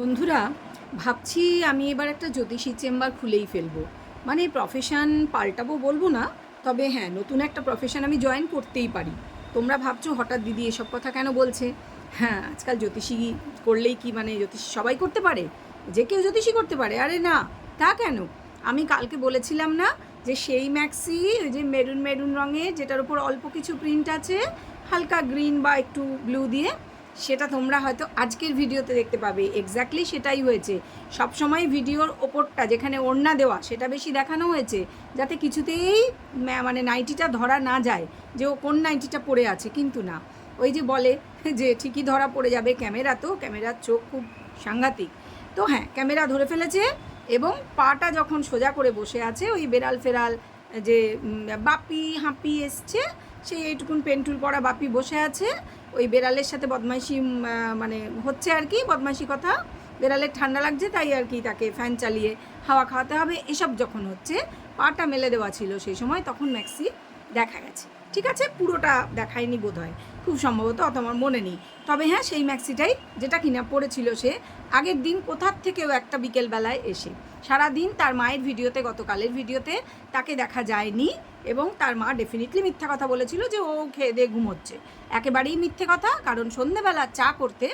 বন্ধুরা, ভাবছি আমি এবার একটা জ্যোতিষী চেম্বার খুলেই ফেলব। মানে প্রফেশন পাল্টাবো বলব না, তবে হ্যাঁ নতুন একটা প্রফেশন আমি জয়েন করতেই পারি। তোমরা ভাবছ হঠাৎ দিদি এসব কথা কেন বলছে? হ্যাঁ আজকাল জ্যোতিষী করলেই কি মানে জ্যোতিষী সবাই করতে পারে? যে কেউ জ্যোতিষী করতে পারে, আরে না, তা কেন? আমি কালকে বলেছিলাম না যে সেই ম্যাক্সি ওই যে মেরুন মেরুন রঙের, যেটার উপর অল্প কিছু প্রিন্ট আছে, হালকা গ্রিন বা একটু ব্লু দিয়ে সেটা তোমরা হয়তো আজকের ভিডিওতে দেখতে পাবে। এক্স্যাক্টলি সেটাই হয়েছে। সবসময় ভিডিওর ওপরটা যেখানে ওড়না দেওয়া, সেটা বেশি দেখানো হয়েছে, যাতে কিছুতেই মানে নাইটিটা ধরা না যায়, যে ও কোন নাইটিটা পড়ে আছে, কিন্তু না। ওই যে বলে যে ঠিকই ধরা পড়ে যাবে ক্যামেরা তো, ক্যামেরার চোখ খুব সাংঘাতিক। তো হ্যাঁ ক্যামেরা ধরে ফেলেছে এবং পাটা যখন সোজা করে বসে আছে, ওই বেড়াল ফেরাল যে বাপি, হাঁপি এসছে সেই এইটুকুন পেন্টুল পরা বাপি বসে আছে ওই বেড়ালের সাথে বদমাইশি মানে হচ্ছে আর কি, বদমাইশি কথা। বেড়ালের ঠান্ডা লাগছে, তাই আর কি তাকে ফ্যান চালিয়ে হাওয়া খাওয়াতে হবে। এসব যখন হচ্ছে, পাটা মেলে দেওয়া ছিল সেই সময়, তখন ম্যাক্সি দেখা গেছে। ঠিক আছে? পুরোটা দেখায়নি বোধ হয় খুব সম্ভবত অত আমার মনে নেই। তবে হ্যাঁ সেই ম্যাক্সিটাই, যেটা কিনা পড়েছিল সে, আগের দিন কোথার থেকেও একটা বিকেলবেলায় এসে। সারা দিন তার মায়ের ভিডিওতে, গতকালের ভিডিওতে তাকে দেখা যায়নি এবং তার মা ডেফিনেটলি মিথ্যা কথা বলেছিল যে ও খেয়ে দিয়ে ঘুমোচ্ছে। একেবারেই মিথ্যে কথা, কারণ সন্ধেবেলা চা করতে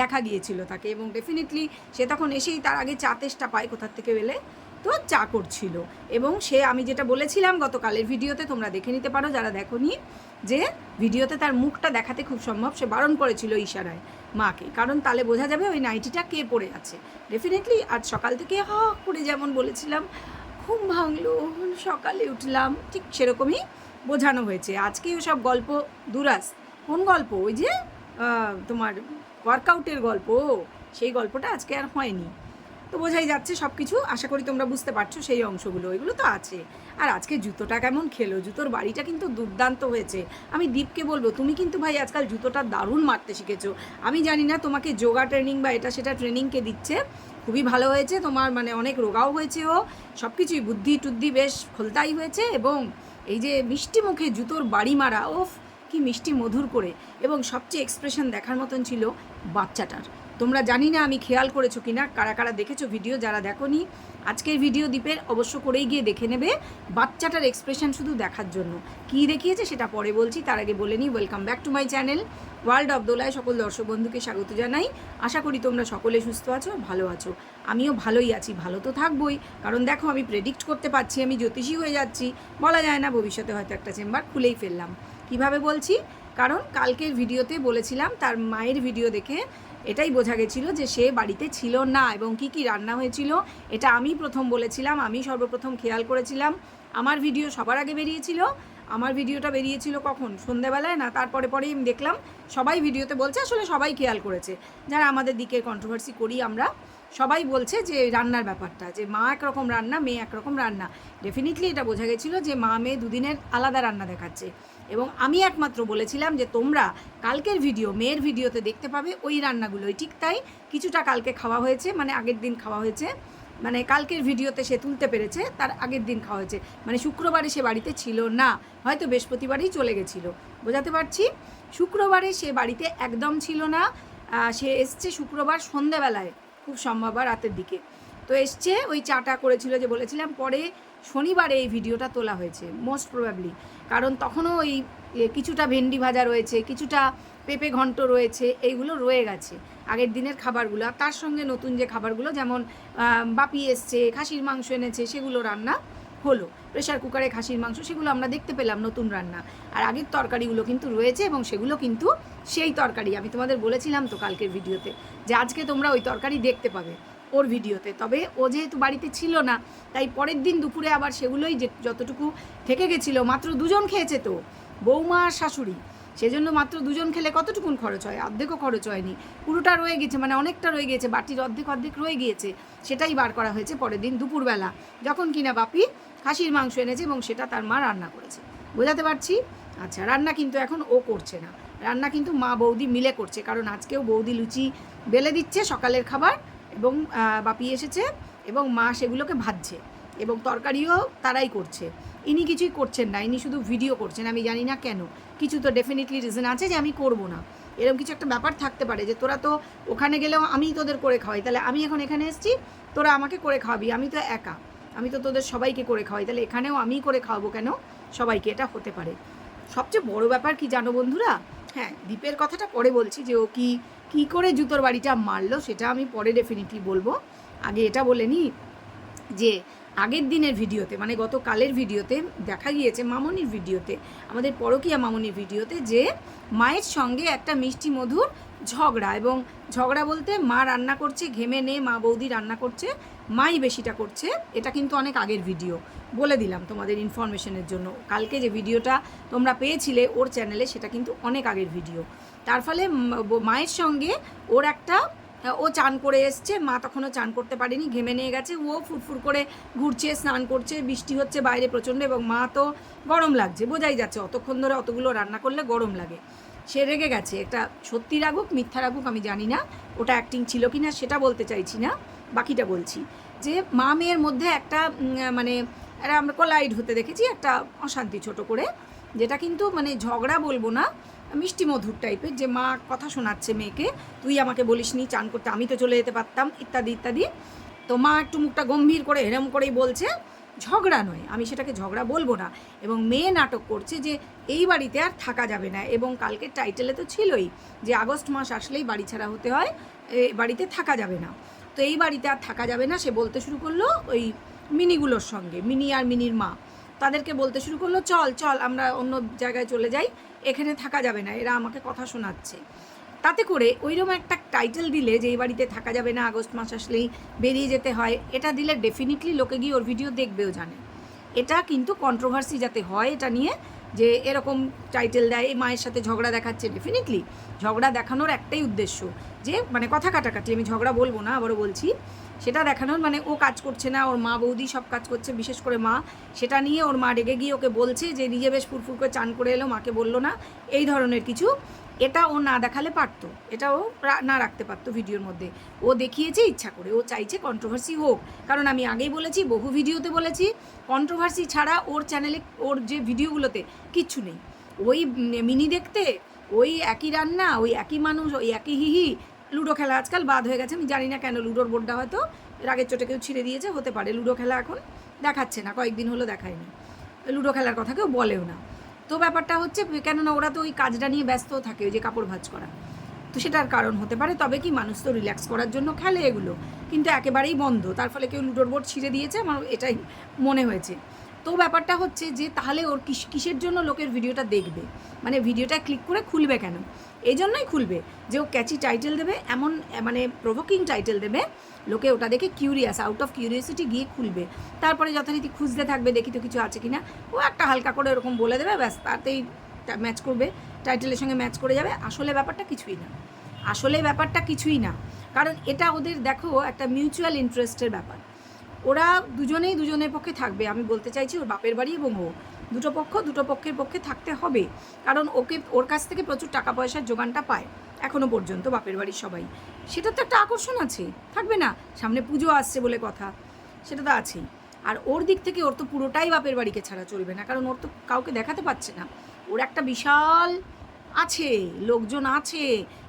দেখা গিয়েছিল তাকে এবং ডেফিনেটলি সে তখন এসেই তার আগে চা তেষ্টা পায় কোথার থেকে এলে। তো চা করছিল এবং সে, আমি যেটা বলেছিলাম গতকালের ভিডিওতে, তোমরা দেখে নিতে পারো, যারা দেখোনি যে ভিডিওতে তার মুখটা দেখাতে খুব সম্ভব, সে বারণ করেছিল ইশারায় মাকে। কারণ তাহলে বোঝা যাবে ওই নাইটিটা কে পড়ে আছে। ডেফিনেটলি আজ সকাল থেকে হ করে যেমন বলেছিলাম, ঘুম ভাঙলো, সকালে উঠলাম, ঠিক সেরকমই বোঝানো হয়েছে। আজকেও সব গল্প দুরাস। কোন গল্প? ওই যে তোমার ওয়ার্কআউটের গল্প। সেই গল্পটা আজকে আর হয়নি। তো বোঝাই যাচ্ছে সব কিছু আশা করি তোমরা বুঝতে পারছ সেই অংশগুলো। এগুলো তো আছে। আর আজকে জুতোটা কেমন খেলো? জুতোর বাড়িটা কিন্তু দুর্দান্ত হয়েছে। আমি দীপকে বলব, তুমি কিন্তু ভাই আজকাল জুতোটা দারুণ মারতে শিখেছো। আমি জানি না তোমাকে যোগা ট্রেনিং বা এটা সেটা ট্রেনিংকে দিচ্ছে। খুবই ভালো হয়েছে। তোমার মানে অনেক রোগাও হয়েছে ও। সব কিছুই বুদ্ধি টুদ্ধি বেশ খোলতাই হয়েছে এবং এই যে মিষ্টি মুখে জুতোর বাড়ি মারা, ওফ, কি মিষ্টি মধুর করে। এবং সবচেয়ে এক্সপ্রেশন দেখার মতন ছিল বাচ্চাটার। তোমরা জানি না আমি খেয়াল করেছ কিনা, কারা কারা দেখেছ ভিডিও যারা দেখোনি, আজকের ভিডিও দ্বীপের অবশ্য করেই গিয়ে দেখে নেবে বাচ্চাটার এক্সপ্রেশন শুধু দেখার জন্য। কি দেখিয়েছে সেটা পরে বলছি, তার আগে বলে নিই welcome back to my channel world of দোলায় সকল দর্শক বন্ধুকে স্বাগত জানাই। আশা করি তোমরা সকলে সুস্থ আছো, ভালো আছো। আমিও ভালোই আছি, ভালো তো থাকবোই, কারণ দেখো আমি প্রেডিক্ট করতে পারছি, আমি জ্যোতিষী হয়ে যাচ্ছি, বলা যায় না ভবিষ্যতে হয়তো একটা চেম্বার খুলেই ফেললাম। কীভাবে বলছি? কারণ কালকের ভিডিওতে বলেছিলাম, তার মায়ের ভিডিও দেখে এটাই বোঝা গেছিল যে সে বাড়িতে ছিল না এবং কি কি রান্না হয়েছিল। এটা আমি প্রথম বলেছিলাম, আমি সর্বপ্রথম খেয়াল করেছিলাম। আমার ভিডিও সবার আগে বেরিয়েছিল। আমার ভিডিওটা বেরিয়েছিল কখন? সন্ধ্যাবেলায় না, তারপরে পরেই আমি দেখলাম, সবাই ভিডিওতে বলছে, আসলে সবাই খেয়াল করেছে। যারা আমাদের দিকের কন্ট্রোভার্সি করি আমরা, সবাই বলছে যে রান্নার ব্যাপারটা, যে মা একরকম রান্না, মেয়ে একরকম রান্না। ডেফিনেটলি এটা বোঝা গেছিল যে মা মেয়ে দুদিনের আলাদা রান্না দেখাচ্ছে। এবং আমি একমাত্র বলেছিলাম যে তোমরা কালকের ভিডিও, মেয়ের ভিডিওতে দেখতে পাবে ওই রান্নাগুলোই। ঠিক তাই কিছুটা কালকে খাওয়া হয়েছে মানে আগের দিন খাওয়া হয়েছে। মানে কালকের ভিডিওতে সে তুলতে পেরেছে, তার আগের দিন খাওয়া হয়েছে। মানে শুক্রবারে সে বাড়িতে ছিল না, হয়তো বৃহস্পতিবারেই চলে গেছিল। বোঝাতে পারছি? শুক্রবারে সে বাড়িতে একদম ছিল না। সে এসছে শুক্রবার সন্ধ্যাবেলায়, খুব সম্ভব রাতের দিকে। তো এসছে, ওই চাটা করেছিল যে বলেছিলাম, পরে শনিবারে এই ভিডিওটা তোলা হয়েছে মোস্ট প্রবাবলি কারণ তখনও ওই কিছুটা ভেন্ডি ভাজা রয়েছে, কিছুটা পেঁপে ঘন্ট রয়েছে, এইগুলো রয়ে গেছে আগের দিনের খাবারগুলো। আর তার সঙ্গে নতুন যে খাবারগুলো যেমন বাপি এসছে, খাসির মাংস এনেছে, সেগুলো রান্না হলো। প্রেশার কুকারে খাসির মাংস, সেগুলো আমরা দেখতে পেলাম নতুন রান্না। আর আগের তরকারিগুলো কিন্তু রয়েছে এবং সেগুলো কিন্তু সেই তরকারি, আমি তোমাদের বলেছিলাম তো কালকের ভিডিওতে যে আজকে তোমরা ওই তরকারি দেখতে পাবে। ওর ভিডিওতে। তবে ও যেহেতু বাড়িতে ছিল না, তাই পরের দিন দুপুরে আবার সেগুলোই যে যতটুকু থেকে গেছিল, মাত্র দুজন খেয়েছে তো, বৌমা আর শাশুড়ি। সেজন্য মাত্র দুজন খেলে কতটুকুন খরচ হয়? অর্ধেকও খরচ হয়নি। পুরোটা রয়ে গেছে মানে অনেকটা রয়ে গিয়েছে বাটির অর্ধেক অর্ধেক রয়ে গিয়েছে, সেটাই বার করা হয়েছে পরের দিন দুপুরবেলা। যখন কিনা বাপি খাসির মাংস এনেছে এবং সেটা তার মা রান্না করেছে। বোঝাতে পারছি? আচ্ছা রান্না কিন্তু এখন ও করছে না। রান্না কিন্তু মা বৌদি মিলে করছে, কারণ আজকেও বৌদি লুচি বেলে দিচ্ছে সকালের খাবার। এবং বাপি এসেছে এবং মা সেগুলোকে ভাজছে এবং তরকারিও তারাই করছে। ইনি কিছুই করছেন না, ইনি শুধু ভিডিও করছেন, আমি জানি না কেন। কিছু তো ডেফিনেটলি রিজন আছে যে আমি করব না। এরকম কিছু একটা ব্যাপার থাকতে পারে যে তোরা তো ওখানে গেলেও আমি তোদের করে খাওয়াই, তাহলে আমি এখন এখানে এসেছি, তোরা আমাকে করে খাওয়াবি, আমি তো একা। আমি তো তোদের সবাইকে করে খাওয়াই, তাহলে এখানেও আমি করে খাওয়াবো কেন? সবাইকে এটা হতে পারে। সবচেয়ে বড় ব্যাপার কি জানো বন্ধুরা? হ্যাঁ দীপের কথাটা পরে বলছি যে ও কি কী করে জুতোর বাড়িটা মারলো সেটা আমি পরে ডেফিনেটলি বলব। আগে এটা বলে নিই যে আগের দিনের ভিডিওতে মানে গতকালের ভিডিওতে দেখা গিয়েছে মামনির ভিডিওতে, আমাদের পরকীয়া মামনির ভিডিওতে যে মায়ের সঙ্গে একটা মিষ্টি মধুর ঝগড়া এবং ঝগড়া বলতে মা রান্না করছে, ঘেমে নে, মা বৌদি রান্না করছে মাই বেশিটা করছে, এটা কিন্তু অনেক আগের ভিডিও। বলে দিলাম তোমাদের ইনফরমেশনের জন্য। কালকে যে ভিডিওটা তোমরা পেয়েছিলে ওর চ্যানেলে, সেটা কিন্তু অনেক আগের ভিডিও। তার ফলে মায়ের সঙ্গে ওর একটা, ও চান করে এসছে, মা তখনও চান করতে পারেনি, ঘেমে নিয়ে গেছে, ও ফুরফুর করে ঘুরছে, স্নান করছে, বৃষ্টি হচ্ছে বাইরে প্রচণ্ড এবং মা তো গরম লাগছে, বোঝাই যাচ্ছে, অতক্ষণ ধরে অতগুলো রান্না করলে গরম লাগে। সে রেগে গেছে একটা সত্যি রাগুক, মিথ্যা রাগুক, আমি জানি না, ওটা অ্যাক্টিং ছিল কি না সেটা বলতে চাইছি না। বাকিটা বলছি। যে মা মেয়ের মধ্যে একটা মানে একটা আমরা কোলাইড হতে দেখেছি, একটা অশান্তি ছোট করে, যেটা কিন্তু মানে ঝগড়া বলব না, মিষ্টি মধুর টাইপের, যে মা কথা শোনাচ্ছে মেয়েকে, তুই আমাকে বলিসনি, চান করতে আমি তো চলে যেতে পারতাম, ইত্যাদি ইত্যাদি। তো মা একটু মুখটা গম্ভীর করে এরম করেই বলছে, ঝগড়া নয়, আমি সেটাকে ঝগড়া বলব না। এবং মেয়ে নাটক করছে যে, এই বাড়িতে আর থাকা যাবে না। এবং কালকের টাইটেলে তো ছিলই যে, আগস্ট মাস আসলেই বাড়ি ছাড়া হতে হয়, এ বাড়িতে থাকা যাবে না। তো এই বাড়িতে আর থাকা যাবে না। সে বলতে শুরু করল ওই মিনিগুলোর সঙ্গে, মিনি আর মিনির মা। তাদেরকে বলতে শুরু করল, চল চল, আমরা অন্য জায়গায় চলে যাই। এখানে থাকা যাবে না, এরা আমাকে কথা শোনাচ্ছে। তাতে করে ওইরকম একটা টাইটেল দিলে যে এই বাড়িতে থাকা যাবে না, আগস্ট মাস আসলেই বেরিয়ে যেতে হয়, এটা দিলে ডেফিনেটলি লোকে গিয়ে ওর ভিডিও দেখবেও জানে। এটা কিন্তু কন্ট্রোভার্সি যাতে হয়, এটা নিয়ে যে এরকম টাইটেল দেয়, এই মায়ের সাথে ঝগড়া দেখাচ্ছে। ডেফিনেটলি ঝগড়া দেখানোর একটাই উদ্দেশ্য। যে মানে কথা কাটাকাটি, আমি ঝগড়া বলব না, আবারও বলছি, সেটা দেখানোর মানে ও কাজ করছে না, ওর মা বৌদি সব কাজ করছে, বিশেষ করে মা, সেটা নিয়ে ওর মা রেগে গিয়ে ওকে বলছে যে, নিজে বেশ ফুরফুর করে চান করে এলো, মাকে বলল না, এই ধরনের কিছু এটা ও না দেখালে পারতো, এটা ও না রাখতে পারতো ভিডিওর মধ্যে। ও দেখিয়েছে ইচ্ছা করে, ও চাইছে কন্ট্রোভার্সি হোক। কারণ আমি আগেই বলেছি, বহু ভিডিওতে বলেছি কন্ট্রোভার্সি ছাড়া ওর চ্যানেলে ওর যে ভিডিওগুলোতে কিচ্ছু নেই। ওই মিনি দেখতে, ওই একই রান্না, ওই একই মানুষ, ওই একই হিহি লুডো খেলা আজকাল বাদ হয়ে গেছে। আমি জানি না কেন লুডোর বোর্ডটা হয়তো রাগের চোটে কেউ ছিঁড়ে দিয়েছে, হতে পারে। লুডো খেলা এখন দেখাচ্ছে না, কয়েকদিন হলো দেখায়নি। লুডো খেলার কথা কেউ বলেও না। তো ব্যাপারটা হচ্ছে কেননা ওরা তো ওই কাজটা নিয়ে ব্যস্ত থাকে, ওই যে কাপড় ভাঁজ করা। তো সেটার কারণ হতে পারে, তবে কি মানুষ তো রিল্যাক্স করার জন্য খেলে এগুলো। কিন্তু একেবারেই বন্ধ, তার ফলে কেউ লুডোর বোর্ড ছিঁড়ে দিয়েছে, আমার এটাই মনে হয়েছে। তো ব্যাপারটা হচ্ছে যে তাহলে ওর কিস, কিসের জন্য লোকের ভিডিওটা দেখবে? মানে ভিডিওটা ক্লিক করে খুলবে কেন? এই জন্যই খুলবে যে ও ক্যাচি টাইটেল দেবে, এমন মানে প্রভোকিং টাইটেল দেবে, লোকে ওটা দেখে কিউরিয়াস আউট অফ কিউরিয়াসিটি গিয়ে খুলবে। তারপরে যথারীতি খুঁজতে থাকবে, দেখি তো কিছু আছে কি না ও একটা হালকা করে ওরকম বলে দেবে, ব্যাস, তাতেই ম্যাচ করবে টাইটেলের সঙ্গে ম্যাচ করে যাবে। আসলে ব্যাপারটা কিছুই না। আসলে ব্যাপারটা কিছুই না। কারণ এটা ওদের, দেখো, একটা মিউচুয়াল ইন্টারেস্টের ব্যাপার। ওরা দুজনেই দুজনের পক্ষে থাকবে, আমি বলতে চাইছি ওর বাপের বাড়ি এবং ও। দুটো পক্ষ দুটো পক্ষের পক্ষে থাকতে হবে। কারণ ওকে, ওর কাছ থেকে প্রচুর টাকা পয়সার যোগানটা পায় এখনও পর্যন্ত বাপের বাড়ির সবাই। সেটা তো একটা আকর্ষণ আছে, থাকবে না, সামনে পুজো আসছে বলে কথা, সেটা তো আছেই। আর ওর দিক থেকে ওর তো পুরোটাই বাপের বাড়িকে ছাড়া চলবে না, কারণ ওর তো কাউকে দেখাতে পারছে না। ওর একটা বিশাল আছে, লোকজন আছে,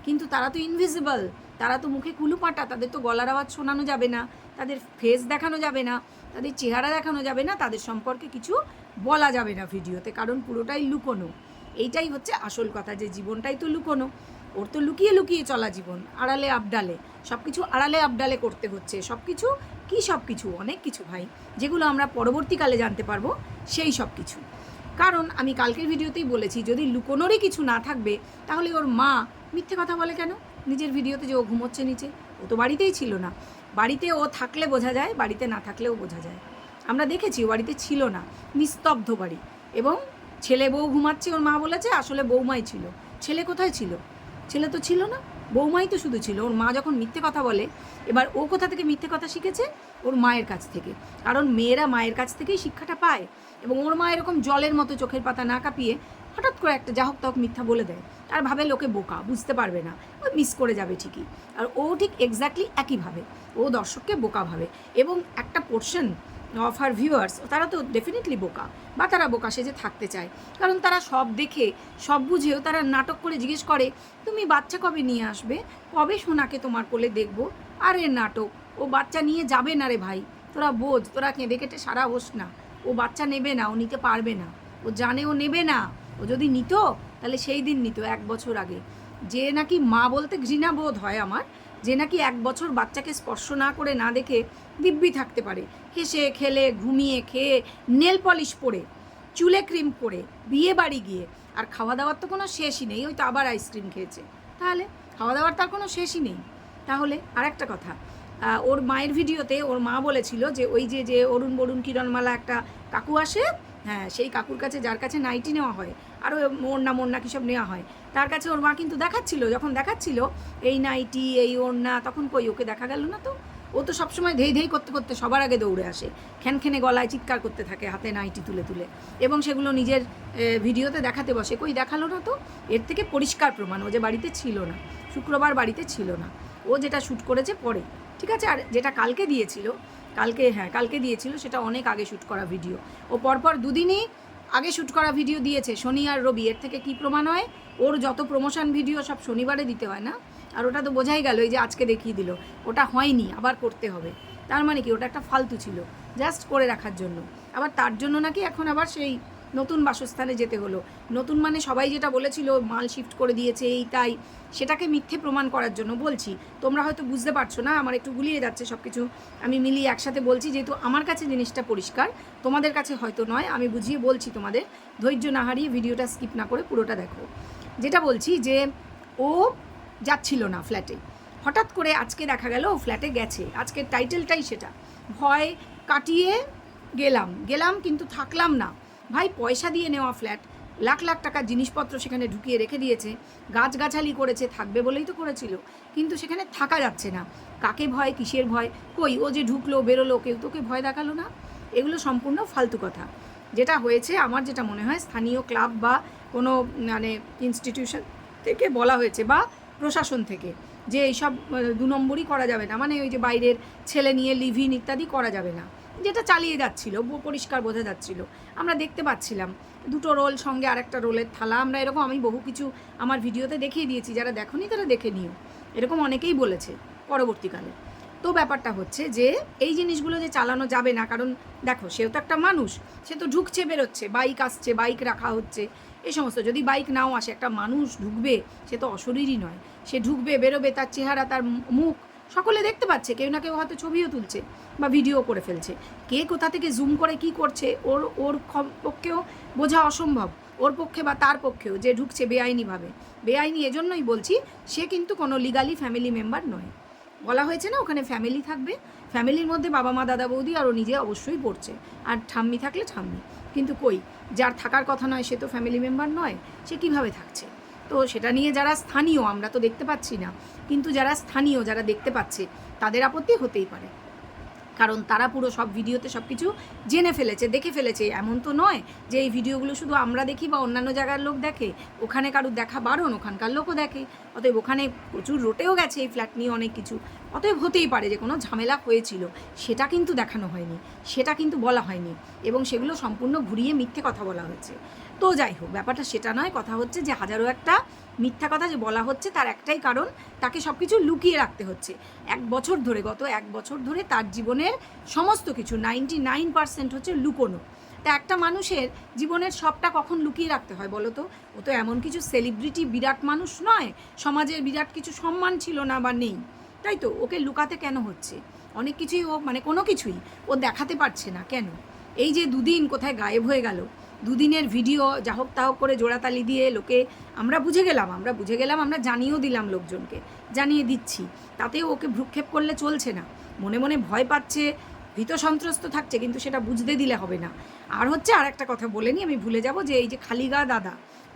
কিন্তু তারা তো ইনভিজিবল তারা তো মুখে কুলুপাটা তাদের তো গলার আওয়াজ শোনানো যাবে না, তাদের ফেস দেখানো যাবে না, তাদের চেহারা দেখানো যাবে না, তাদের সম্পর্কে কিছু বলা যাবে না ভিডিওতে, কারণ পুরোটাই লুকোনো। এইটাই হচ্ছে আসল কথা, যে জীবনটাই তো লুকোনো। ওর তো লুকিয়ে লুকিয়ে চলা জীবন, আড়ালে আবডালে। সব কিছু আড়ালে আবডালে করতে হচ্ছে। সব কিছু কী সব কিছু অনেক কিছু ভাই, যেগুলো আমরা পরবর্তীকালে জানতে পারব, সেই সব কিছু কারণ আমি কালকের ভিডিওতেই বলেছি, যদি লুকোনোরই কিছু না থাকবে, তাহলে ওর মা মিথ্যে কথা বলে কেন? নিজের ভিডিওতে যে ও ঘুমোচ্ছে নিচে, ও তো বাড়িতেই ছিল না। বাড়িতে ও থাকলে বোঝা যায়, বাড়িতে না থাকলেও বোঝা যায়। আমরা দেখেছি বাড়িতে ছিল না, নিস্তব্ধ বাড়ি। এবং ছেলে বউ ঘুমাচ্ছে, ওর মা বলেছে, আসলে বৌমাই ছিল। ছেলে কোথায় ছিল? ছেলে তো ছিল না, বৌমাই তো শুধু ছিল। ওর মা যখন মিথ্যে কথা বলে, এবার ও কোথা থেকে মিথ্যে কথা শিখেছে? ওর মায়ের কাছ থেকে। কারণ মেয়েরা মায়ের কাছ থেকেই শিক্ষাটা পায়। এবং ওর মা এরকম জলের মতো চোখের পাতা না কাঁপিয়ে হঠাৎ করে একটা যা হোক মিথ্যা বলে দেয়। আর ভাবে লোকে বোকা, বুঝতে পারবে না। ও মিস করে যাবে ঠিকই। আর ও ঠিক এক্স্যাক্টলি একইভাবে। ও দর্শককে বোকা ভাবে। এবং একটা পোর্শন অফ আর ভিউয়ার্স তারা তো ডেফিনেটলি বোকা, বা তারা বোকা সেজে থাকতে চায়। কারণ তারা সব দেখে, সব বুঝেও তারা নাটক করে জিজ্ঞেস করে, তুমি বাচ্চা কবে নিয়ে আসবে? কবে সোনাকে তোমার কোলে দেখব? আরে নাটক, ও বাচ্চা নিয়ে যাবে না রে ভাই। তোরা বোঝ, তোরা কেঁদে কেটে সারা হোস না। ও বাচ্চা নেবে না, ও নিতে পারবে না। ও জানে ও নেবে না। ও যদি নিত, তাহলে সেই দিন নিত, এক বছর আগে। যে নাকি মা বলতে ঘৃণা বোধ হয় আমার, যে নাকি এক বছর বাচ্চাকে স্পর্শ না করে না দেখে দিব্যি থাকতে পারে। হেসে খেলে, ঘুমিয়ে খেয়ে, নেল পলিশ পরে, চুলে ক্রিম পরে, বিয়ে বাড়ি গিয়ে, আর খাওয়া দাওয়ার তো কোনো শেষই নেই, ওই তো আবার আইসক্রিম খেয়েছে। তাহলে খাওয়া দাওয়ার তার কোনো শেষই নেই। তাহলে আর একটা কথা ওর মায়ের ভিডিওতে ওর মা বলেছিল যে ওই যে যে অরুণ বরুণ কিরণমালা একটা কাকু আসে হ্যাঁ সেই কাকুর কাছে যার কাছে নাইটি নেওয়া হয়, আরও ওড়না মোড়না কী নেওয়া হয়, তার কাছে ওর মা কিন্তু দেখাচ্ছিল, যখন দেখাচ্ছিল, এই নাইটি, এই ওড়না, তখন কই, ওকে দেখা গেল না তো? ও তো সবসময় ধেই ধেই করতে করতে সবার আগে দৌড়ে আসে। খ্যানখ্যানে গলায় চিৎকার করতে থাকে, হাতে নাইটি তুলে তুলে। এবং সেগুলো নিজের ভিডিওতে দেখাতে বসে। কই দেখাল না তো? এর থেকে পরিষ্কার প্রমাণ, ও যে বাড়িতে ছিল না, শুক্রবার বাড়িতে ছিল না। ও যেটা শ্যুট করেছে পরে। ঠিক আছে? আর যেটা কালকে দিয়েছিল, কালকে হ্যাঁ কালকে দিয়েছিল, সেটা অনেক আগে শ্যুট করা ভিডিও। ও পরপর দুদিনই আগে শ্যুট করা ভিডিও দিয়েছে শনি আর রবি। এর থেকে কি প্রমাণ হয়? ওর যত প্রমোশন ভিডিও সব শনিবারে দিতে হয় না? আর ওটা তো বোঝাই গেল, এই যে আজকে দেখিয়ে দিল। ওটা হয়নি, আবার করতে হবে। তার মানে কি? ওটা একটা ফালতু ছিল জাস্ট করে রাখার জন্য। আবার তার জন্য নাকি এখন আবার সেই নতুন বাসস্থানে যেতে হলো। নতুন মানে সবাই যেটা বলেছিল, মাল শিফট করে দিয়েছে, এই তাই, সেটাকে মিথ্যে প্রমাণ করার জন্য বলছি। তোমরা হয়তো বুঝতে পারছ না, আমার একটু গুলিয়ে যাচ্ছে সব কিছু আমি মিলিয়ে একসাথে বলছি, যেহেতু আমার কাছে জিনিসটা পরিষ্কার, তোমাদের কাছে হয়তো নয়, আমি বুঝিয়ে বলছি তোমাদের। ধৈর্য না হারিয়ে ভিডিওটা স্কিপ না করে পুরোটা দেখো। যেটা বলছি যে, ও যাচ্ছিল না ফ্ল্যাটে হঠাৎ করে আজকে দেখা গেল ও ফ্ল্যাটে গেছে। আজকের টাইটেলটাই সেটা। ভয় কাটিয়ে গেলাম। গেলাম কিন্তু থাকলাম না। ভাই, পয়সা দিয়ে নেওয়া ফ্ল্যাট। লাখ লাখ টাকার জিনিসপত্র সেখানে ঢুকিয়ে রেখে দিয়েছে। গাছগাছালি করেছে, থাকবে বলেই তো করেছিল। কিন্তু সেখানে থাকা যাচ্ছে না। কাকে ভয়, কিসের ভয়? কই, ও যে ঢুকলো, বেরোলো, কেউ তোকে ভয় দেখাল না? এগুলো সম্পূর্ণ ফালতু কথা। যেটা হয়েছে, আমার যেটা মনে হয়, স্থানীয় ক্লাব বা কোনো মানে ইনস্টিটিউশন থেকে বলা হয়েছে বা প্রশাসন থেকে যে এইসব দু নম্বরই করা যাবে না। মানে ওই যে বাইরের ছেলে নিয়ে লিভিন ইত্যাদি করা যাবে না। যেটা চালিয়ে যাচ্ছিল পরিষ্কার বোঝা যাচ্ছিল। আমরা দেখতে পাচ্ছিলাম, দুটো রোল সঙ্গে আরেকটা রোলের থালা। আমরা এরকম, আমি বহু কিছু আমার ভিডিওতে দেখিয়ে দিয়েছি, যারা দেখোনি তারা দেখে নিও। এরকম অনেকেই বলেছে পরবর্তীকালে। তো ব্যাপারটা হচ্ছে যে, এই জিনিসগুলো যে চালানো যাবে না, কারণ দেখো, সেও তো একটা মানুষ, সে তো ঢুকছে, বেরোচ্ছে, বাইক আসছে, বাইক রাখা হচ্ছে এই সমস্ত। যদি বাইক নাও আসে, একটা মানুষ ঢুকবে, সে তো অশরীরই নয়। সে ঢুকবে, বেরোবে, তার চেহারা, তার মুখ সকলে দেখতে পাচ্ছে, কেউ না কেউ হয়তো ছবিও তুলছে বা ভিডিও করে ফেলছে। কে কোথা থেকে জুম করে কি করছে, ওর ওর পক্ষেও বোঝা অসম্ভব। ওর পক্ষে বা তার পক্ষেও যে ঢুকছে বেআইনিভাবে। বেআইনি এজন্যই বলছি, সে কিন্তু কোনো লিগালি ফ্যামিলি মেম্বার নয়। বলা হয়েছে না ওখানে ফ্যামিলি থাকবে। ফ্যামিলির মধ্যে বাবা মা, দাদা বৌদি আর ও নিজে অবশ্যই পড়ছে। আর ঠাম্মি থাকলে ঠাম্মি। কিন্তু কই? যার থাকার কথা নয়, সে তো ফ্যামিলি মেম্বার নয়। সে কীভাবে থাকছে? তো সেটা নিয়ে যারা স্থানীয়, আমরা তো দেখতে পাচ্ছি না। কিন্তু যারা স্থানীয়, যারা দেখতে পাচ্ছে, তাদের আপত্তি হতেই পারে। কারণ তারা পুরো সব ভিডিওতে সব কিছু জেনে ফেলেছে, দেখে ফেলেছে। এমন তো নয় যে এই ভিডিওগুলো শুধু আমরা দেখি বা অন্যান্য জায়গার লোক দেখে। ওখানে কারুর দেখা বারণ, ওখানকার লোকও দেখে। অতএব ওখানে প্রচুর রোটেও গেছে এই ফ্ল্যাট নিয়ে অনেক কিছু। অতএব হতেই পারে যে কোনো ঝামেলা হয়েছিল। সেটা কিন্তু দেখানো হয়নি। সেটা কিন্তু বলা হয়নি। এবং সেগুলো সম্পূর্ণ ঘুরিয়ে মিথ্যে কথা বলা হয়েছে। তো যাই হোক, ব্যাপারটা সেটা নয়। কথা হচ্ছে যে হাজারো একটা মিথ্যা কথা যে বলা হচ্ছে তার একটাই কারণ তাকে সব কিছু লুকিয়ে রাখতে হচ্ছে। এক বছর ধরে, গত এক বছর ধরে তার জীবনের সমস্ত কিছু নাইনটি নাইন পার্সেন্ট হচ্ছে লুকোনো। তা একটা মানুষের জীবনের সবটা কখন লুকিয়ে রাখতে হয় বলো তো? ও তো এমন কিছু সেলিব্রিটি বিরাট মানুষ নয়, সমাজের বিরাট কিছু সম্মান ছিল না বা নেই। তাই তো, ওকে লুকাতে কেন হচ্ছে? অনেক কিছুই ও মানে কোনো কিছুই ও দেখাতে পারছে না। কেন? এই যে দুদিন কোথায় গায়েব হয়ে গেল দুদিনের ভিডিও, যা হোক তা হোক করে জোড়াতালি দিয়ে লোকে, আমরা বুঝে গেলাম, আমরা বুঝে গেলাম, আমরা জানিয়েও দিলাম লোকজনকে, জানিয়ে দিচ্ছি। তাতেও ওকে ভ্রুক্ষেপ করলে চলছে না। মনে মনে ভয় পাচ্ছে, ভীত সন্ত্রস্ত থাকছে, কিন্তু সেটা বুঝতে দিলে হবে না। আর হচ্ছে আর একটা কথা বলে আমি ভুলে যাব যে এই যে খালিগা দাদা,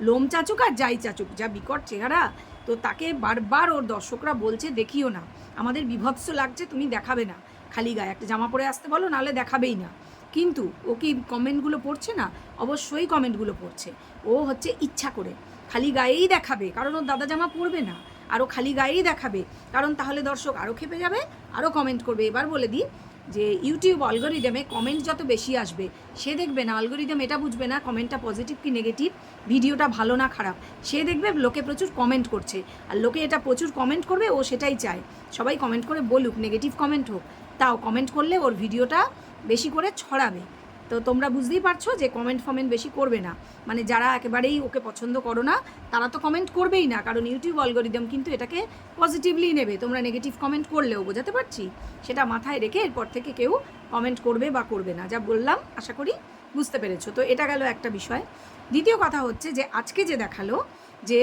লোম চাচুক আর যাই চাচুক, যা বিকট চেহারা, তো তাকে বারবার ওর দর্শকরা বলছে, দেখিও না। আমাদের বিভৎস লাগছে, তুমি দেখাবে না। খালি গায়ে একটা জামা পরে আসতে বলো, নাহলে দেখাবেই না। কিন্তু ও কি কমেন্টগুলো পড়ছে না? অবশ্যই কমেন্টগুলো পড়ছে। ও হচ্ছে ইচ্ছা করে। খালি গায়েই দেখাবে, কারণ ওর দাদা জামা পরবে না। আরও খালি গায়েই দেখাবে। কারণ তাহলে দর্শক আরও খেপে যাবে আরও কমেন্ট করবে। এবার বলে দিই যে ইউটিউব অলগোরিদমে কমেন্ট যত বেশি আসবে, সে দেখবে না অলগোরিদম এটা বুঝবে না কমেন্টটা পজিটিভ কি নেগেটিভ ভিডিওটা ভালো না খারাপ। সে দেখবে লোকে প্রচুর কমেন্ট করছে। আর লোকে এটা প্রচুর কমেন্ট করবে, ও সেটাই চায়। সবাই কমেন্ট করে বলুক নেগেটিভ কমেন্ট হোক। তাও কমেন্ট করলে ওর ভিডিওটা বেশি করে ছড়াবে। তো তোমরা বুঝতেই পারছ যে কমেন্ট ফমেন্ট বেশি করবে না। মানে যারা একেবারেই ওকে পছন্দ করো না, তারা তো কমেন্ট করবেই না, কারণ ইউটিউব অলগোরিদম কিন্তু এটাকে পজিটিভলি নেবে। তোমরা নেগেটিভ কমেন্ট করলেও বোঝাতে পারছি। সেটা মাথায় রেখে এরপর থেকে কেউ কমেন্ট করবে বা করবে না। যা বললাম, আশা করি বুঝতে পেরেছ। তো এটা গেল একটা বিষয়। দ্বিতীয় কথা হচ্ছে যে আজকে যে দেখাল যে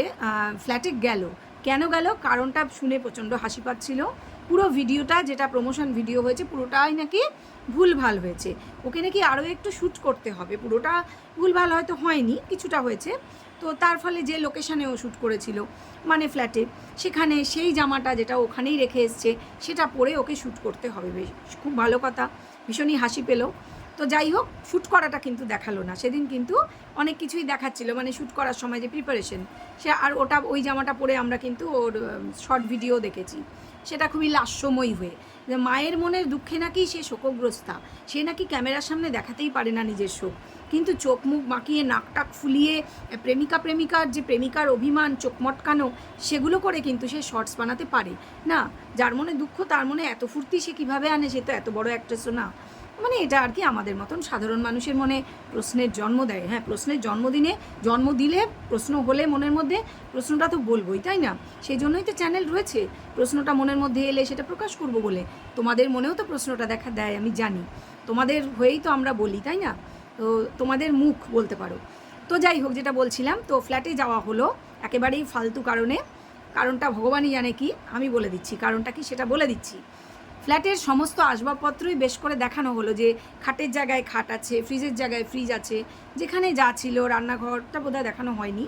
ফ্ল্যাটে গেল। কেন গেল? কারণটা শুনে প্রচণ্ড হাসি পাচ্ছিল। পুরো ভিডিওটা যেটা প্রমোশন ভিডিও হয়েছে, পুরোটাই নাকি ভুলভাল হয়েছে। ওকে নাকি আরও একটু শ্যুট করতে হবে। পুরোটা ভুলভাল হয়তো হয়নি, কিছুটা হয়েছে। তো তার ফলে যে লোকেশানে ও শ্যুট করেছিল মানে ফ্ল্যাটে সেখানে সেই জামাটা যেটা ওখানেই রেখে এসছে, সেটা পরে ওকে শ্যুট করতে হবে। বেশ, খুব ভালো কথা। ভীষণই হাসি পেল। তো যাই হোক শ্যুট করাটা কিন্তু দেখাল না। সেদিন কিন্তু অনেক কিছুই দেখাচ্ছিল মানে শ্যুট করার সময় যে প্রিপারেশন সে আর ওটা, ওই জামাটা পরে আমরা কিন্তু ওর শর্ট ভিডিও দেখেছি। সেটা খুবই লাস্যময়ী হয়ে। যে মায়ের মনের দুঃখে নাকি সে শোকগ্রস্তা। সে নাকি ক্যামেরার সামনে দেখাতেই পারে না নিজের শোক। কিন্তু চোখ মুখ মাখিয়ে, নাক টাক ফুলিয়ে, প্রেমিকা প্রেমিকার যে প্রেমিকার অভিমান, চোখ মটকানো, সেগুলো করে কিন্তু সে শর্টস বানাতে পারে। না, যার মনে দুঃখ, তার মনে এত ফুর্তি সে কীভাবে আনে সে তো এত বড় অ্যাক্ট্রেসও না। মানে এটা আর কি আমাদের মতন সাধারণ মানুষের মনে প্রশ্নের জন্ম দেয়। হ্যাঁ প্রশ্নের জন্মদিনে জন্ম দিলে প্রশ্ন হলে মনের মধ্যে প্রশ্নটা তো বলবোই, তাই না? সেই জন্যই তো চ্যানেল রয়েছে। প্রশ্নটা মনের মধ্যে এলে সেটা প্রকাশ করব বলে। তোমাদের মনেও তো প্রশ্নটা দেখা দেয়, আমি জানি। তোমাদের হয়েই তো আমরা বলি, তাই না? তো তোমাদের মুখ বলতে পারো। তো যাই হোক, যেটা বলছিলাম, তো ফ্ল্যাটে যাওয়া হলো একেবারেই ফালতু কারণে। কারণটা ভগবানই জানে কি, আমি বলে দিচ্ছি। কারণটা কি সেটা বলে দিচ্ছি। ফ্ল্যাটের সমস্ত আসবাবপত্রই বেশ করে দেখানো হলো যে খাটের জায়গায় খাট আছে, ফ্রিজের জায়গায় ফ্রিজ আছে, যেখানে যা ছিল রান্নাঘরটা বোধহয় দেখানো হয়নি।